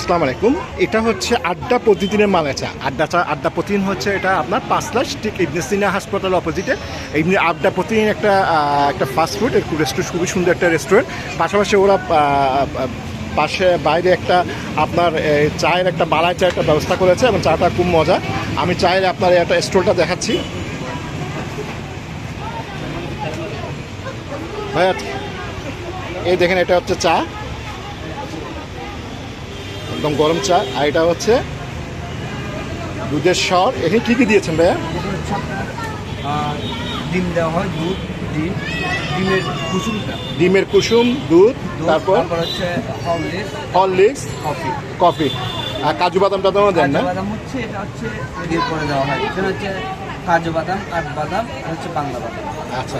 আসসালামু আলাইকুম। এটা হচ্ছে আড্ডা প্রতিদিনের মাল চা আড্ডা চা আড্ডা প্রতিদিন হচ্ছে এটা আপনার পাঁচ লাখ ঠিক ইবনে সিনা হাসপাতাল অপোজিটে এমনি আড্ডা প্রতিদিন একটা একটা ফাস্ট ফুড রেস্টুরেন্ট খুবই সুন্দর একটা রেস্টুরেন্ট পাশাপাশি ওরা পাশে বাইরে একটা আপনার চায়ের একটা বালায় চায়ের একটা ব্যবস্থা করেছে এবং চাটা খুব মজা। আমি চায়ের আপনার একটা স্টোরটা দেখাচ্ছি। ভাইয়া, এই দেখেন এটা হচ্ছে চা। একদম গরম চা আর এটা হচ্ছে দুধের স্বর। এখানে কী কী দিয়েছেন ভাইয়া? ডিম দেওয়া হয় দুধ ডিম ডিমের কুসুমটা। ডিমের কুসুম দুধ তারপর হচ্ছে হরলিক্স কফি কফি আর কাজু বাদাম টাদামও দেন না। বাদাম হচ্ছে এটা হচ্ছে দেওয়া হয়। এখানে হচ্ছে কাজু বাদাম কাঠবাদাম আর হচ্ছে বাংলা বাদাম। আচ্ছা।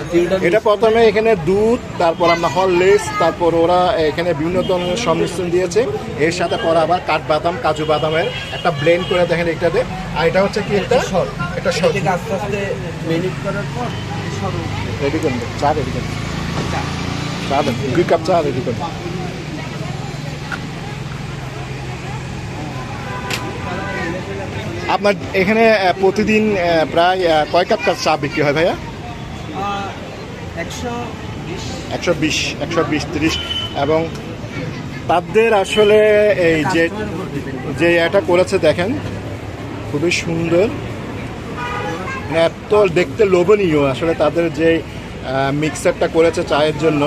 এটা প্রথমে এখানে দুধ তারপর আপনার হরলিক্স তারপর ওরা এখানে বিভিন্ন ধরনের সংমিশ্রণ দিয়েছে। এর সাথে পরে আবার কাঠবাদাম কাজু বাদামের একটা ব্লেন্ড করে দেখেন এটাতে আর এটা হচ্ছে কি একটা সর। এটা সর। আস্তে আস্তে মেনিট করার পর রেডি করুন। চা রেডি করুন। চা। দুই কাপ চা রেডি করুন। আপনার এখানে প্রতিদিন প্রায় কয় কাপ কাপ চা বিক্রি হয় ভাইয়া? একশো বিশ। একশো বিশ তিরিশ। এবং তাদের আসলে এই যে। যে এটা করেছে দেখেন খুবই সুন্দর। মানে এত দেখতে লোভনীয় আসলে তাদের যে মিক্সারটা করেছে চায়ের জন্য।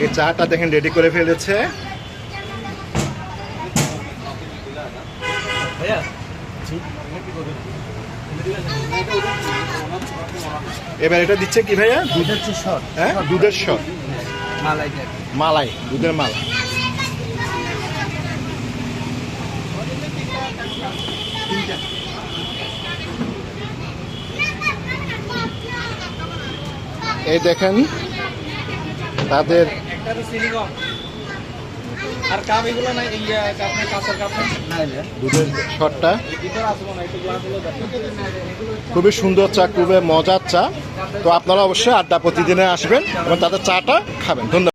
এই চাটা দেখেন রেডি করে ফেলেছে। এবার এটা দিচ্ছে কি ভাইয়া? দুধ এটা হ্যাঁ? দুধের সর মালাইটা মালাই। দুধের মালা এই দেখেন তাদের একটা তো সিলিকন আর কাপ এগুলো নাই এই কাপ নাই কাঁচের কাপ নাই নাইলে দুধের শটটা। ভিতরে আসব না একটু গ্লাসগুলো দেখো খুবই সুন্দর চা খুবই মজার চা। তো আপনারা অবশ্যই আড্ডা প্রতিদিনে আসবেন এবং তাদের চাটা খাবেন। ধন্যবাদ।